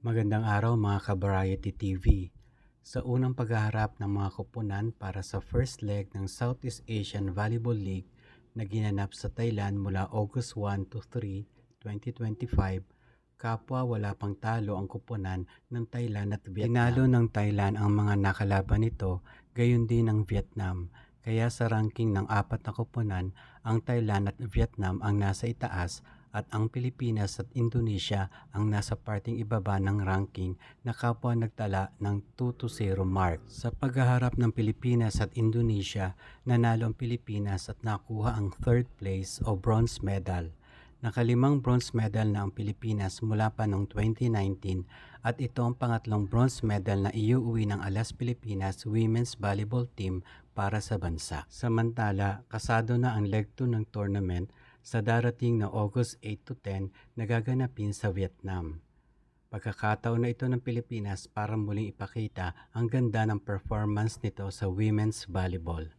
Magandang araw mga ka-Variety TV. Sa unang paghaharap ng mga kupunan para sa first leg ng Southeast Asian Volleyball League na ginanap sa Thailand mula August 1 to 3, 2025, kapwa wala pang talo ang kupunan ng Thailand at Vietnam. Tinalo ng Thailand ang mga nakalaban nito, gayon din ng Vietnam. Kaya sa ranking ng apat na kupunan, ang Thailand at Vietnam ang nasa itaas at ang Pilipinas at Indonesia ang nasa parting ibaba ng ranking na kapwa nagtala ng 2 to 0 mark. Sa paghaharap ng Pilipinas at Indonesia, nanalo ang Pilipinas at nakuha ang third place o bronze medal. Nakalimang bronze medal na ang Pilipinas mula pa noong 2019 at ito ang pangatlong bronze medal na iuuwi ng Alas Pilipinas Women's Volleyball Team para sa bansa. Samantala, kasado na ang leg 2 ng tournament sa darating na August 8 to 10 na gaganapin sa Vietnam. Pagkakataon na ito ng Pilipinas para muling ipakita ang ganda ng performance nito sa women's volleyball.